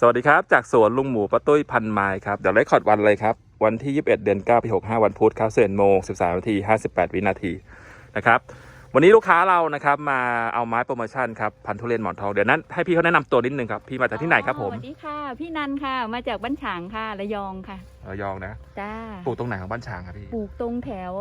สวัสดีครับ จากสวนลุงหมูป้าตุ้ยพันไม้ครับ เดี๋ยวเลคคอร์ดวันเลยครับ วันที่ 21 เดือน9ปี65 วันพุธครับ11โมง 13นาที58 วินาทีนะครับ วันนี้ลูกค้าเรานะครับมาเอาไม้โปรโมชั่นครับพันธุเรียนหมอนทองเดี๋ยวนั้นให้พี่เขาแนะนำตัวนิดนึงครับ พี่มาจากที่ไหนครับผม สวัสดีค่ะ พี่นันค่ะ มาจากบ้านฉางค่ะ ระยองค่ะ ระยองนะ จ้า ปลูกตรงไหนของบ้านฉางครับพี่ปลูกตรงแถว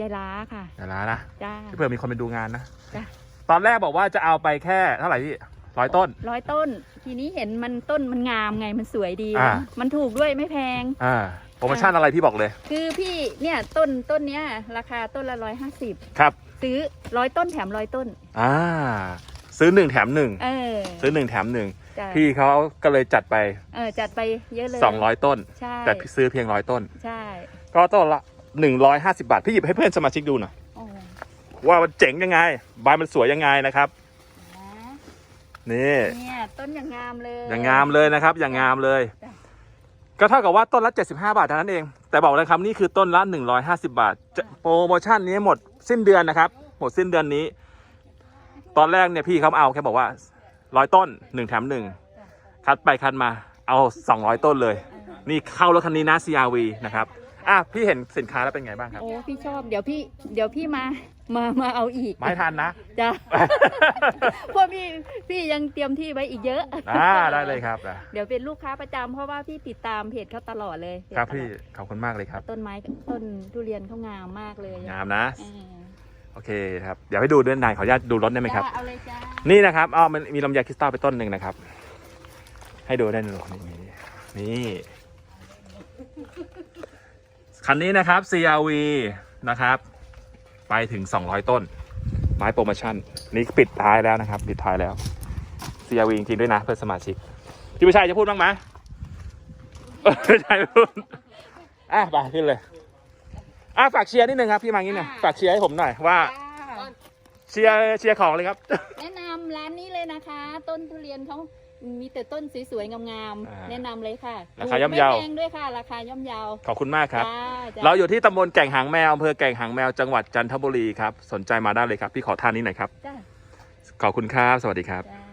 ยายล้าค่ะเดี๋ยวนะนะ จ้าเผื่อมีคนไปดูงานนะ จ้ะตอนแรกบอกว่าจะเอาไปแค่เท่าไหร่พี่ ร้อยต้น ร้อยต้น ทีนี้เห็นมันต้นมันงามไงมันสวยดี อ่า มันถูกด้วยไม่แพง อ่าโปรโมชั่นอะไรพี่บอกเลยคือพี่เนี่ยต้นต้นเนี้ยราคาต้นละร้อยห้าสิบครับ ซื้อร้อยต้นแถมร้อยต้น อ่า ซื้อหนึ่งแถมหนึ่งเออซื้อหนึ่งแถมหนึ่งจ้ะพี่เขาก็เลยจัดไป เออจัดไปเยอะเลย200 ต้น ใช่แต่ซื้อเพียงร้อยต้น ใช่ก็ต้นละ 150 บาท พี่หยิบให้เพื่อนสมาชิกดูหน่อย โอ้ว่ามันเจ๋งยังไง ใบมันสวยยังไงนะครับนะ นี่ เนี่ยต้นอย่างงามเลยอย่างงามเลยนะครับ อย่างงามเลยจ้ะก็เท่ากับว่าต้นละ 75 บาทเท่านั้นเอง แต่บอกเลยครับนี่คือต้นละ 150 บาทจะโปรโมชั่นนี้หมดสิ้นเดือนนะครับ หมดสิ้นเดือนนี้ ตอนแรกเนี่ยพี่เขาเอาแค่บอกว่าร้อยต้นหนึ่งแถมหนึ่งคัดไปคัดมาเอา 200 ต้นเลย นี่เข้ารถคันนี้นะ CRV นะครับ อะพี่เห็นสินค้าแล้วเป็นไงบ้างครับ โอ้พี่ชอบเดี๋ยวพี่เดี๋ยวพี่มามามาเอาอีกไม่ทันนะ จ้ะ เพราะพี่พี่ยังเตรียมที่ไว้อีกเยอะ อ่าได้เลยครับอะเดี๋ยวเป็นลูกค้าประจำเพราะว่าพี่ติดตามเพจเขาตลอดเลยครับพี่ขอบคุณมากเลยครับ ต้นไม้ต้นทุเรียนเขางามมากเลยงามนะเออโอเคครับเดี๋ยวให้ดูด้วยนายขออนุญาตดูรถได้ไหมครับ จ้าเอาเลยจ้านี่นะครับเอามันมีลำไยคริสตัลไปต้นหนึ่งนะครับ ให้ดูได้เลยนี่นี่ คันนี้นะครับ CRV นะครับ ไปถึง 200 ต้น ไม้โปรโมชั่น นี่ปิดท้ายแล้วนะครับ ปิดท้ายแล้ว CRV จริงๆด้วยนะ เพื่อนสมาชิกพี่ผู้ชายจะพูดบ้างไหมเออไม่ใช่พูดอะไปขึ้นเลย อะฝากเชียร์นิดนึงครับพี่มางี้หน่อยฝากเชียร์ให้ผมหน่อยว่าจ้าเชียร์เชียร์ของเลยครับ แนะนำร้านนี้เลยนะคะ ต้นทุเรียนเขา มีแต่ต้นสวยๆงามอ่าๆแนะนำเลยค่ะราคาย่อมเยา ไม่แพงด้วยค่ะ ราคาย่อมเยาขอบคุณมากครับจ้าจ้าเราอยู่ที่ตำบลแก่งหางแมวอำเภอแก่งหางแมวจังหวัดจันทบุรีครับ สนใจมาได้เลยครับ พี่ขอท่านนี้หน่อยครับ จ้าขอบคุณครับ สวัสดีครับ จ้า